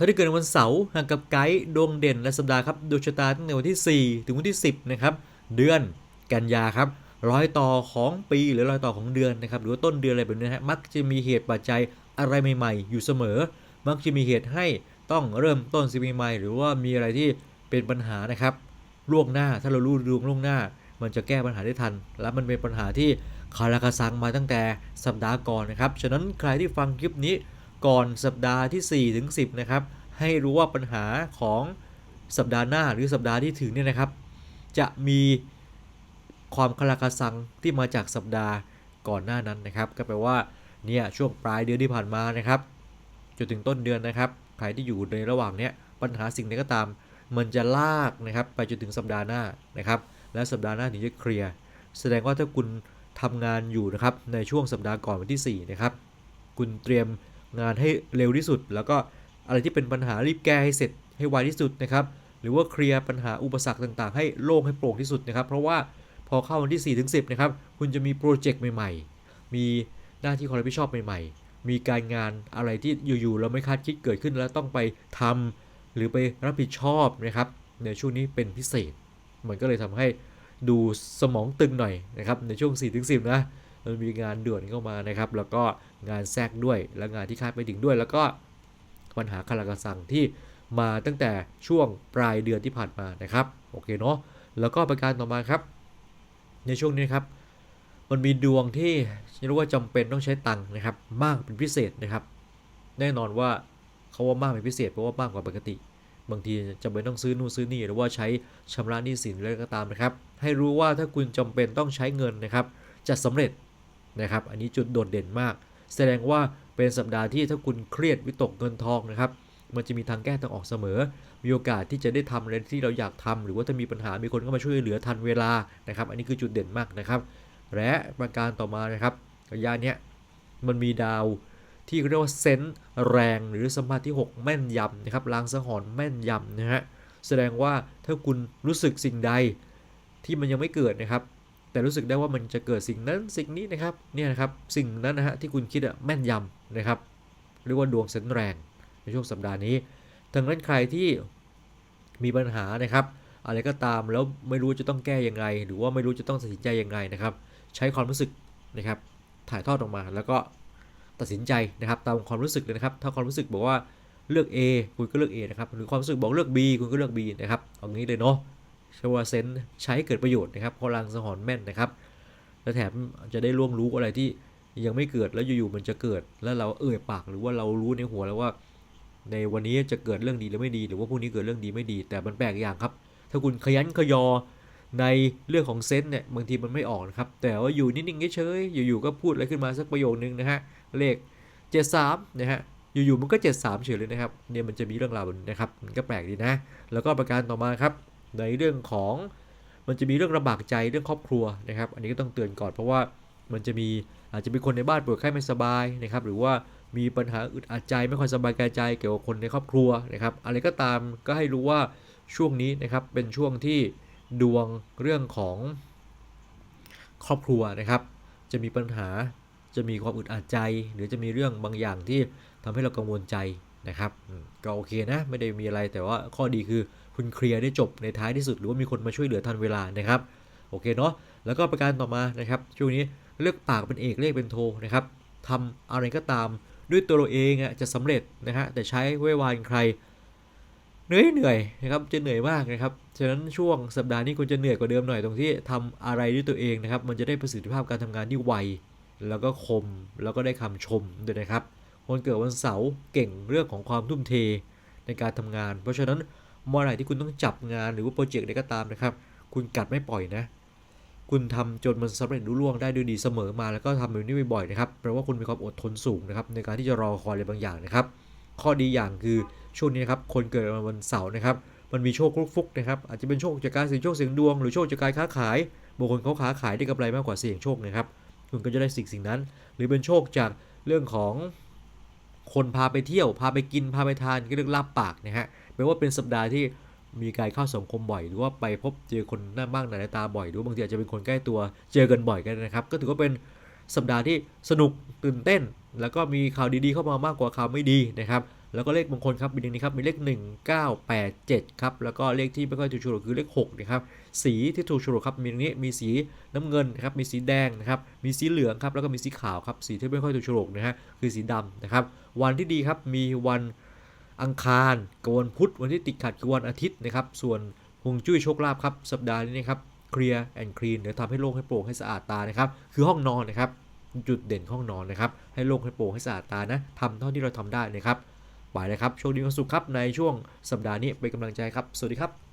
ท่านที่เกิดในวันเสาร์ห่างกับไกด์ดวงเด่นและสัปดาห์ครับดวงชะตาตั้งแต่วันที่ 4 ถึงวันที่ 10นะครับเดือนกันยาครับรอยต่อของปีหรือรอยต่อของเดือนนะครับหรือว่าต้นเดือนอะไรแบบนี้ฮะมักจะมีเหตุปัจจัยอะไรใหม่ๆ อยู่เสมอ มักจะมีเหตุให้ต้องเริ่มต้นสิ่งใหม่ๆหรือว่ามีอะไรที่เป็นปัญหานะครับล่วงหน้าถ้าเรารู้ดวงล่วงหน้า มันจะแก้ปัญหาได้ทัน และมันเป็นปัญหาที่คาราคาซังมาตั้งแต่สัปดาห์ก่อนนะครับฉะนั้นใครที่ฟังคลิปนี้ ก่อนสัปดาห์ที่ 4 ถึง 10 นะครับ ให้รู้ว่าปัญหาของสัปดาห์หน้าหรือสัปดาห์ที่ถึงเนี่ยนะครับ จะมีความคลากราคาซังที่มาจากสัปดาห์ก่อนหน้านั้นนะครับ ก็แปลว่าเนี่ยช่วงปลายเดือนที่ผ่านมานะครับจนถึงต้นเดือนนะครับใครที่อยู่ในระหว่างเนี้ยปัญหาสิ่งใดก็ตาม มันจะลากนะครับไปจนถึงสัปดาห์หน้านะครับ และสัปดาห์หน้าถึงจะเคลียร์แสดงว่าถ้าคุณทำงานอยู่นะครับในช่วงสัปดาห์ก่อนวันที่4นะครับคุณเตรียม งานให้เร็วที่สุด แล้วก็อะไรที่เป็นปัญหารีบแก้ให้เสร็จให้ไวที่สุดนะครับ หรือว่าเคลียร์ปัญหาอุปสรรคต่างๆ ให้โล่งให้โปร่งที่สุดนะครับ เพราะว่าพอเข้าวันที่ 4 ถึง 10 นะครับ คุณจะมีโปรเจกต์ใหม่ๆ มีหน้าที่ความรับผิดชอบใหม่ๆ มีการงานอะไรที่อยู่ๆเราไม่คาดคิดเกิดขึ้นแล้วต้องไปทำหรือไปรับผิดชอบนะครับในช่วงนี้เป็นพิเศษ มันก็เลยทำให้ดูสมองตึงหน่อยนะครับในช่วง4ถึง10 นะ มันมีงานด่วนเข้ามานะครับ แล้วก็งานแทรกด้วยและงานที่คาดไม่ถึงด้วย แล้วก็ปัญหาคาราคาซังที่มาตั้งแต่ช่วงปลายเดือนที่ผ่านมานะครับโอเคเนาะแล้วก็ประการต่อมาครับ ในช่วงนี้ครับ มันมีดวงที่เรียกว่าจำเป็นต้องใช้ตังค์นะครับ มากเป็นพิเศษนะครับ แน่นอนว่าเขาว่ามากเป็นพิเศษเพราะว่ามากกว่าปกติ บางทีจำเป็นต้องซื้อนู่นซื้อนี่หรือว่าใช้ชำระหนี้สินอะไรก็ตามนะครับ ให้รู้ว่าถ้าคุณจำเป็นต้องใช้เงินนะครับ จะสำเร็จ นะครับ อันนี้จุดโดดเด่นมาก แสดงว่าเป็นสัปดาห์ที่ถ้าคุณเครียดวิตกเงินทองนะครับ มันจะมีทางแก้ทางออกเสมอ มีโอกาสที่จะได้ทำอะไรที่เราอยากทำหรือว่าถ้ามีปัญหา มีคนเข้ามาช่วยเหลือทันเวลานะครับ อันนี้คือจุดเด่นมากนะครับ และประการต่อมานะครับระยะเนี้ยมันมีดาวที่เรียกว่าเซนส์แรงหรือสมมาธิ6แม่นยำนะครับลางสังหรณ์แม่นยำนะฮะแสดงว่าถ้าคุณรู้สึกสิ่งใดที่มันยังไม่เกิดนะครับ แต่รู้สึกได้ว่ามันจะเกิดสิ่งนั้นสิ่งนี้นะครับเนี่ยนะครับสิ่งนั้นนะฮะที่คุณคิดอะแม่นยำนะครับเรียกว่าดวงเซนแรงในช่วงสัปดาห์นี้ดังนั้นใครที่มีปัญหานะครับ อะไรก็ตามแล้วไม่รู้จะต้องแก้ยังไง หรือว่าไม่รู้จะต้องตัดสินใจยังไงนะครับ ใช้ความรู้สึกนะครับถ่ายทอดออกมาแล้วก็ตัดสินใจนะครับตามความรู้สึกเลยนะครับ ถ้าความรู้สึกบอกว่าเลือก A คุณก็เลือก A นะครับ หรือความรู้สึกบอกเลือก B คุณก็เลือก B นะครับเอางี้เลยเนาะ ใช้ว่าเซนใช้เกิดประโยชน์นะครับพลังสังหรณ์แม่นนะครับ และแถมจะได้ล่วงรู้อะไรที่ยังไม่เกิดแล้วอยู่ๆมันจะเกิดแล้วเราเอ่ยปากหรือว่าเรารู้ในหัวแล้วว่า ในวันนี้จะเกิดเรื่องดีหรือไม่ดี หรือว่าพรุ่งนี้เกิดเรื่องดีไม่ดี แต่มันแปลกอย่างครับ ถ้าคุณขยันขยอในเรื่องของเซนเนี่ยบางทีมันไม่ออกนะครับ แต่ว่าอยู่นิ่งๆเฉยๆอยู่ๆก็พูดอะไรขึ้นมาสักประโยคนึงนะฮะเลข 73นะฮะอยู่ๆมันก็ 73เฉยเลยนะครับเนี่ยมันจะมีเรื่องราวแบบนี้นะครับมันก็แปลกดีนะ แล้วก็ประการต่อมาครับ ในเรื่องของมันจะมีเรื่องลำบากใจเรื่องครอบครัวนะครับ อันนี้ก็ต้องเตือนก่อนเพราะว่ามันจะมีอาจจะมีคนในบ้านป่วยไข้ไม่สบายนะครับ หรือว่ามีปัญหาอึดอัดใจไม่ค่อยสบายกายใจเกี่ยวกับคนในครอบครัวนะครับ อะไรก็ตามก็ให้รู้ว่าช่วงนี้นะครับเป็นช่วงที่ดวงเรื่องของครอบครัวนะครับ จะมีปัญหาจะมีความอึดอัดใจ หรือจะมีเรื่องบางอย่างที่ทำให้เรากังวลใจนะครับ ก็โอเคนะไม่ได้มีอะไรแต่ว่าข้อดีคือ คุณเคลียร์ได้จบในท้ายที่สุด หรือว่ามีคนมาช่วยเหลือทันเวลานะครับโอเคเนาะแล้วก็ประการต่อมานะครับช่วงนี้เลือกปากเป็นเอกเลขเป็นโทนะครับทำอะไรก็ตามด้วยตัวเราเองอะจะสำเร็จนะฮะแต่ใช้ไว้วานใครเหนื่อยเหนื่อยนะครับจะเหนื่อยมากนะครับฉะนั้นช่วงสัปดาห์นี้คุณจะเหนื่อยกว่าเดิมหน่อยตรงที่ทำอะไรด้วยตัวเองนะครับ มันจะได้ประสิทธิภาพการทำงานที่ไวแล้วก็คมแล้วก็ได้คำชมด้วยนะครับคนเกิดวันเสาร์เก่งเรื่องของความทุ่มเทในการทำงาน เพราะฉะนั้น เมื่อไหร่ที่คุณต้องจับงานหรือว่าโปรเจกต์ใดก็ตามนะครับ คุณกัดไม่ปล่อยนะ คุณทำจนมันสำเร็จรุ่ล่วงได้ด้วยดีเสมอมาแล้วก็ทำแบบนี้บ่อยๆนะครับแปลว่าคุณมีความอดทนสูงนะครับในการที่จะรอคอยอะไรบางอย่างนะครับ ข้อดีอย่างคือช่วงนี้นะครับคนเกิดวันเสาร์นะครับ มันมีโชคฟุกนะครับ อาจจะเป็นโชคจากการเสี่ยงโชคเสี่ยงดวงหรือโชคจากการค้าขายบางคนเขาค้าขายได้กำไรมากกว่าเสี่ยงโชคนะครับ คุณก็จะได้สิ่งสิ่งนั้น หรือเป็นโชคจากเรื่องของคนพาไปเที่ยว พาไปกินพาไปทานก็เรียกลาบปากนะฮะ แปลว่าเป็นสัปดาห์ที่มีการเข้าสังคมบ่อย หรือว่าไปพบเจอคนหน้าบ้างหน้าตาบ่อย หรือว่าบางทีอาจจะเป็นคนใกล้ตัวเจอกันบ่อยกันนะครับ ก็ถือว่าเป็นสัปดาห์ที่สนุกตื่นเต้น แล้วก็มีข่าวดีๆเข้ามามากกว่าข่าวไม่ดีนะครับ แล้วก็เลขมงคลครับมีดังนี้ครับมีเลข 1987 ครับ แล้วก็เลขที่ไม่ค่อยถูกฉลกคือเลข6นะครับ สีที่ถูกฉลกครับมีดังนี้มีสีน้ำเงินนะครับ มีสีแดงนะครับ มีสีเหลืองครับ แล้วก็มีสีขาวครับ สีที่ไม่ค่อยถูกฉลกนะฮะคือสีดำนะครับ วันที่ดีครับมีวัน อังคารกับวันพุธวันที่ติดขัดคือวันอาทิตย์นะครับ ส่วนฮวงจุ้ยโชคลาภครับสัปดาห์นี้นะครับเคลียร์แอนด์คลีนเดี๋ยวทำให้โล่งให้โปร่งให้สะอาดตานะครับคือห้องนอนนะครับจุดเด่นห้องนอนนะครับให้โล่งให้โปร่งให้สะอาดตานะทำเท่าที่เราทำได้นะครับไปนะครับโชคดีความสุขครับในช่วงสัปดาห์นี้เป็นกำลังใจครับ สวัสดีครับ